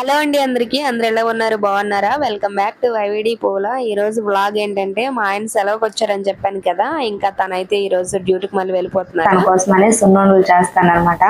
Hello అండి అందరికి. అందరు ఎలా ఉన్నారు? బాగున్నారా? వెల్కమ్ బ్యాక్ టు వైవిడి పోలా ఈ రోజు బ్లాగ్ ఏంటంటే మా ఆయన సెలవుకి వచ్చారని చెప్పాను కదా. ఇంకా తనైతే ఈ రోజు డ్యూటీకి మళ్ళీ తన వెళ్ళిపోతున్నారు కోసమని సున్నుండలు చేస్తాను అనమాట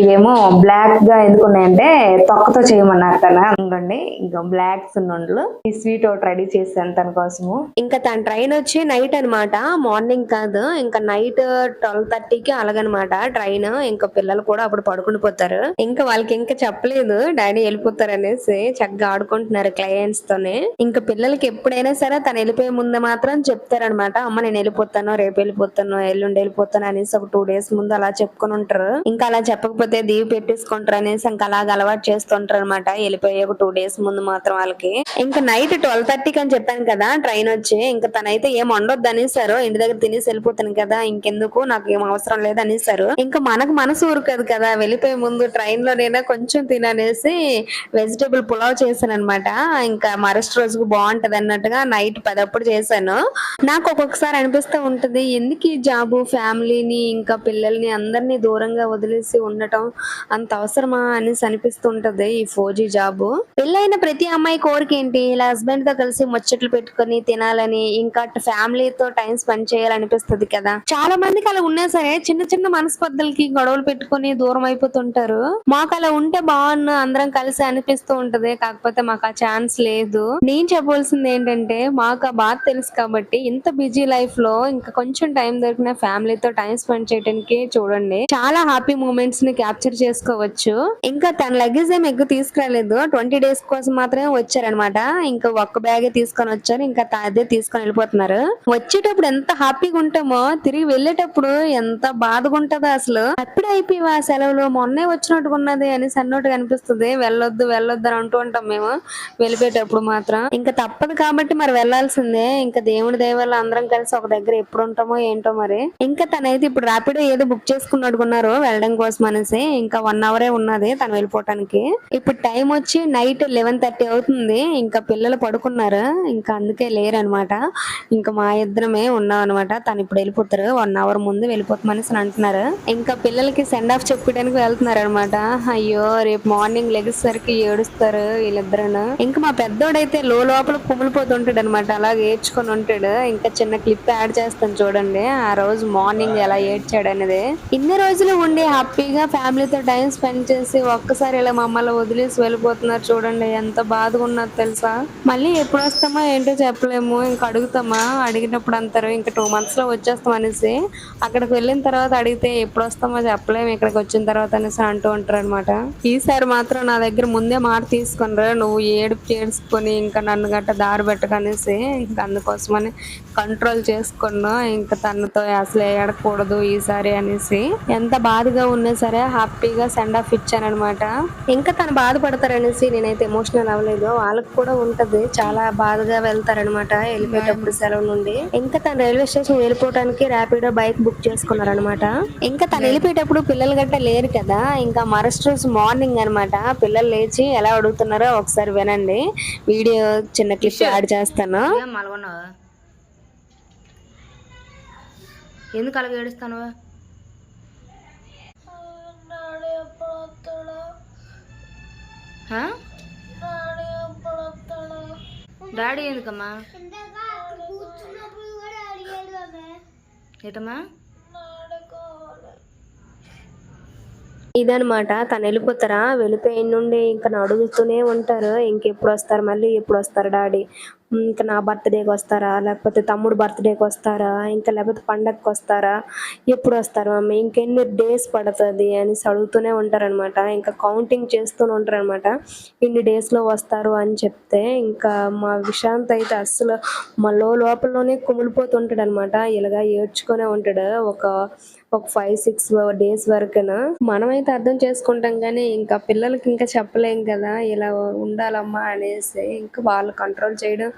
ఇవేమో బ్లాక్గా ఎందుకున్నాయంటే తొక్కతో చేయమన్నారు కదా అందుకండి ఇంకా బ్లాక్ సున్నుండలు. ఈ స్వీట్ ఒకటి రెడీ చేశాను తన కోసము. ఇంకా తన ట్రైన్ వచ్చి నైట్ అన్నమాట. మార్నింగ్ కాదు. ఇంకా నైట్ ట్వెల్వ్ థర్టీకి అలాగనమాట. ట్రైన్ ఇంకా పిల్లలు కూడా అప్పుడు పడుకుని పోతారు ఇంకా వాళ్ళకి ఇంకా చెప్పలేదు. డాడీ వెళ్ళిపోతారు? అనేసి చక్కగా ఆడుకుంటున్నారు క్లయింట్స్ తోనే. ఇంకా పిల్లలకి ఎప్పుడైనా సరే తను వెళ్ళిపోయే ముందు మాత్రం చెప్తారనమాట అమ్మ నేను వెళ్ళిపోతాను రేపు వెళ్ళిపోతాను ఎల్లుండి వెళ్ళిపోతాను అనేసి ఒక టూ డేస్ ముందు అలా చెప్పుకొని ఉంటారు. ఇంకా అలా చెప్పకపోతే దీవి పెట్టేసుకుంటారు అనేసి ఇంకా అలాగ అలవాటు చేస్తుంటారు అనమాట వెళ్ళిపోయే ఒక టూ డేస్ ముందు మాత్రం వాళ్ళకి. ఇంకా నైట్ ట్వెల్వ్ థర్టీకి అని చెప్పాను కదా ట్రైన్ వచ్చి ఇంకా తనైతే ఏం వండొద్దు అనేసారు ఇంటి దగ్గర తినేసి వెళ్ళిపోతాను కదా ఇంకెందుకు నాకు ఏం అవసరం లేదు అనేసారు. ఇంకా మనకు మనసు ఊరుకదు కదా వెళ్ళిపోయే ముందు ట్రైన్ లోనైనా కొంచెం తిననేసి వెజిటేబుల్ పులావ్ చేశాను అనమాట ఇంకా మరస్ట్ రోజుకు బాగుంటది అన్నట్టుగా నైట్ పదప్పుడు చేశాను. నాకు ఒక్కొక్కసారి అనిపిస్తూ ఉంటది ఎందుకు ఈ జాబు ఫ్యామిలీని ఇంకా పిల్లల్ని అందరినీ దూరంగా వదిలేసి ఉండటం అంత అవసరమా అనేసి అనిపిస్తుంటది ఈ ఫోజీ జాబు. పెళ్ళైన ప్రతి అమ్మాయి కోరిక ఏంటి ఇలా హస్బెండ్తో కలిసి ముచ్చట్లు పెట్టుకొని తినాలని ఇంకా ఫ్యామిలీతో టైం స్పెండ్ చేయాలనిపిస్తది కదా. చాలా మందికి అలా ఉన్నా సరే చిన్న చిన్న మనస్పర్ధలకి గొడవలు పెట్టుకొని దూరం అయిపోతుంటారు. మాకు అలా ఉంటే బాగున్నా అందరం కలిసి అనిపిస్తూ ఉంటది. కాకపోతే మాకు ఆ ఛాన్స్ లేదు. నేను చెప్పవలసింది ఏంటంటే మాకు ఆ బాధ తెలుసు కాబట్టి ఇంత బిజీ లైఫ్లో ఇంకా కొంచెం టైం దొరికిన ఫ్యామిలీతో టైం స్పెండ్ చేయడానికి చూడండి. చాలా హ్యాపీ మూమెంట్స్ని క్యాప్చర్ చేసుకోవచ్చు. ఇంకా తన లగేజ్ ఏం ఎక్కువ తీసుకురాలేదు. ట్వంటీ డేస్ కోసం మాత్రమే వచ్చారనమాట. ఇంకా ఒక్క బ్యాగే తీసుకొని వచ్చారు. ఇంకా అదే తీసుకొని వెళ్ళిపోతున్నారు. వచ్చేటప్పుడు ఎంత హ్యాపీగా ఉంటామో తిరిగి వెళ్ళేటప్పుడు ఎంత బాధగా ఉంటదో అసలు. అప్పుడే అయిపోయి ఆ సెలవులు. మొన్నే వచ్చినట్టుగా ఉన్నది సన్నోటు కనిపిస్తుంది వెళ్ళొద్దు వెళ్ళొద్దు వెళ్ళొద్దు అని అంటూ ఉంటాం మేము. వెళ్ళిపోయేటప్పుడు మాత్రం. ఇంకా తప్పదు కాబట్టి మరి వెళ్ళాల్సిందే. ఇంకా దేవుడి దయ అందరం కలిసి ఒక దగ్గర ఎప్పుడు ఉంటామో ఏంటో మరి. ఇంకా తనైతే ఇప్పుడు రాపిడో ఏదో బుక్ చేసుకున్నట్టుకున్నారు వెళ్ళడం కోసం అనేసి. ఇంకా వన్ అవరే ఉన్నది తను వెళ్ళిపోవటానికి. ఇప్పుడు టైం వచ్చి నైట్ లెవెన్ థర్టీ అవుతుంది. ఇంకా పిల్లలు పడుకున్నారు. ఇంకా అందుకే లేరు అనమాట ఇంకా మా ఇద్దరమే ఉన్నాం అనమాట తను ఇప్పుడు వెళ్ళిపోతారు. వన్ అవర్ ముందు వెళ్ళిపోతామనేసి అంటున్నారు. ఇంకా పిల్లలకి సెండ్ ఆఫ్ చెప్పడానికి వెళ్తున్నారు అనమాట అయ్యో రేపు మార్నింగ్ లెగేసరికి ఏడుస్తారు వీళ్ళిద్దరూ ఇంకా మా పెద్దోడైతే లో లోపల కుమిలిపోతుంటాడు అనమాట అలాగే ఏడ్చుకొని ఉంటాడు. ఇంకా చిన్న క్లిప్ యాడ్ చేస్తాను చూడండి. ఆ రోజు మార్నింగ్ ఎలా ఏడ్చాడు అనేది. ఇన్ని రోజులు ఉండి హ్యాపీగా ఫ్యామిలీతో టైం స్పెండ్ చేసి ఒక్కసారి ఇలా మమ్మల్ని వదిలేసి వెళ్ళిపోతున్నారు చూడండి. ఎంత బాధగా ఉన్నది తెలుసా? మళ్ళీ ఎప్పుడు వస్తామో ఏంటో చెప్పలేము. ఇంకా అడుగుతామా? అడిగినప్పుడు అంటారు. ఇంకా టూ మంత్స్లో వచ్చేస్తాం అనేసి. అక్కడికి వెళ్ళిన తర్వాత అడిగితే ఎప్పుడు వస్తామో చెప్పలేము. ఇక్కడికి వచ్చిన తర్వాత అనేసి అంటూ ఉంటారు అనమాట ఈసారి మాత్రం నా దగ్గర ముందే మాట తీసుకునరా నువ్వు ఏడుపు చేసుకొని ఇంకా నన్ను గట్ట దారి పెట్టకనేసి ఇంకా అందుకోసమని కంట్రోల్ చేసుకున్నా ఇంకా తనతో అసలు ఏడకూడదు ఈసారి అనేసి. ఎంత బాధగా ఉన్నా సరే హ్యాపీగా సెండ్ ఆఫ్ ఇచ్చానమాట ఇంకా తను బాధపడతారనేసి నేనైతే ఎమోషనల్ అవ్వలేదు. వాళ్ళకి కూడా ఉంటది. చాలా బాధగా వెళ్తారనమాట వెళ్ళిపోయేటప్పుడు సెలవు నుండి. ఇంకా తను రైల్వే స్టేషన్ వెళ్ళిపోవడానికి ర్యాపిడో బైక్ బుక్ చేసుకున్నారనమాట ఇంకా తను వెళ్ళిపోయేటప్పుడు పిల్లలు గట్ట లేరు కదా. ఇంకా మరస్ట్ రోజు మార్నింగ్ అన్నమాట. పిల్లలు లేచి ఎలా అడుగుతున్నారో ఒకసారి వినండి. వీడియో చిన్న క్లిప్ యాడ్ చేస్తాను. మలగొన్నావు? ఎందుకు అలాగ ఏడుస్తాను? డాడీ ఎందుకమ్మా? ఏటమ్మా? ఇదనమాట తను వెళ్ళిపోతారా? వెళ్ళిపోయిన నుండి ఇంకా నడుగుతూనే అడుగుతూనే ఉంటారు. ఇంకెప్పుడు వస్తారు మళ్ళీ? ఎప్పుడు వస్తారు డాడీ? ఇంకా నా బర్త్డేకి వస్తారా? లేకపోతే తమ్ముడు బర్త్డేకి వస్తారా? ఇంకా లేకపోతే పండగకి వస్తారా? ఎప్పుడు వస్తారు మమ్మీ? ఇంకెన్ని డేస్ పడుతుంది అనేసి అడుగుతూనే ఉంటారనమాట ఇంకా కౌంటింగ్ చేస్తూనే ఉంటారనమాట ఇన్ని డేస్లో వస్తారు అని చెప్తే ఇంకా మా విశాంత్ అయితే అస్సలు మా లోపలలోనే కుమిలిపోతుంటాడు అనమాట ఇలాగా ఏడ్చుకునే ఉంటాడు ఒక ఒక ఫైవ్ సిక్స్ డేస్ వరకునా. మనమైతే అర్థం చేసుకుంటాం కానీ ఇంకా పిల్లలకి ఇంకా చెప్పలేం కదా. ఇలా ఉండాలమ్మా అనేసి ఇంకా వాళ్ళు కంట్రోల్ చేయడం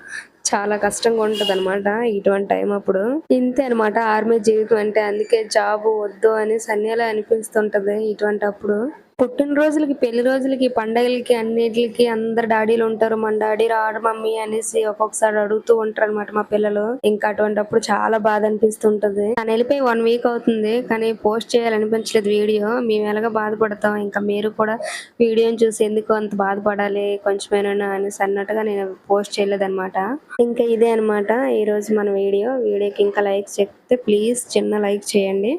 చాలా కష్టంగా ఉంటది అనమాట ఇటువంటి టైం అప్పుడు. ఇంతే అనమాట ఆర్మీ జీవితం అంటే అందుకే జాబ్ వద్దు అని సన్యాలే అనిపిస్తుంటది ఇటువంటి అప్పుడు. పుట్టినరోజులకి పెళ్ళి రోజులకి పండగలకి అన్నిటికి అందరు డాడీలు ఉంటారు. మన డాడీ రాడు మమ్మీ అనేసి ఒక్కొక్కసారి అడుగుతూ ఉంటారు అనమాట మా పిల్లలు. ఇంకా అటువంటిప్పుడు చాలా బాధ అనిపిస్తుంటది. తను వెళ్ళిపోయి వన్ వీక్ అవుతుంది. కానీ పోస్ట్ చేయాలనిపించలేదు వీడియో. మేము ఎలాగ బాధపడతాం? ఇంకా మీరు కూడా వీడియోని చూసి ఎందుకు అంత బాధపడాలి? కొంచెమేనా అనేసి అన్నట్టుగా నేను పోస్ట్ చేయలేదు అనమాట ఇంకా ఇదే అనమాట ఈరోజు మన వీడియో. వీడియోకి ఇంకా లైక్ చెప్తే ప్లీజ్ చిన్న లైక్ చేయండి.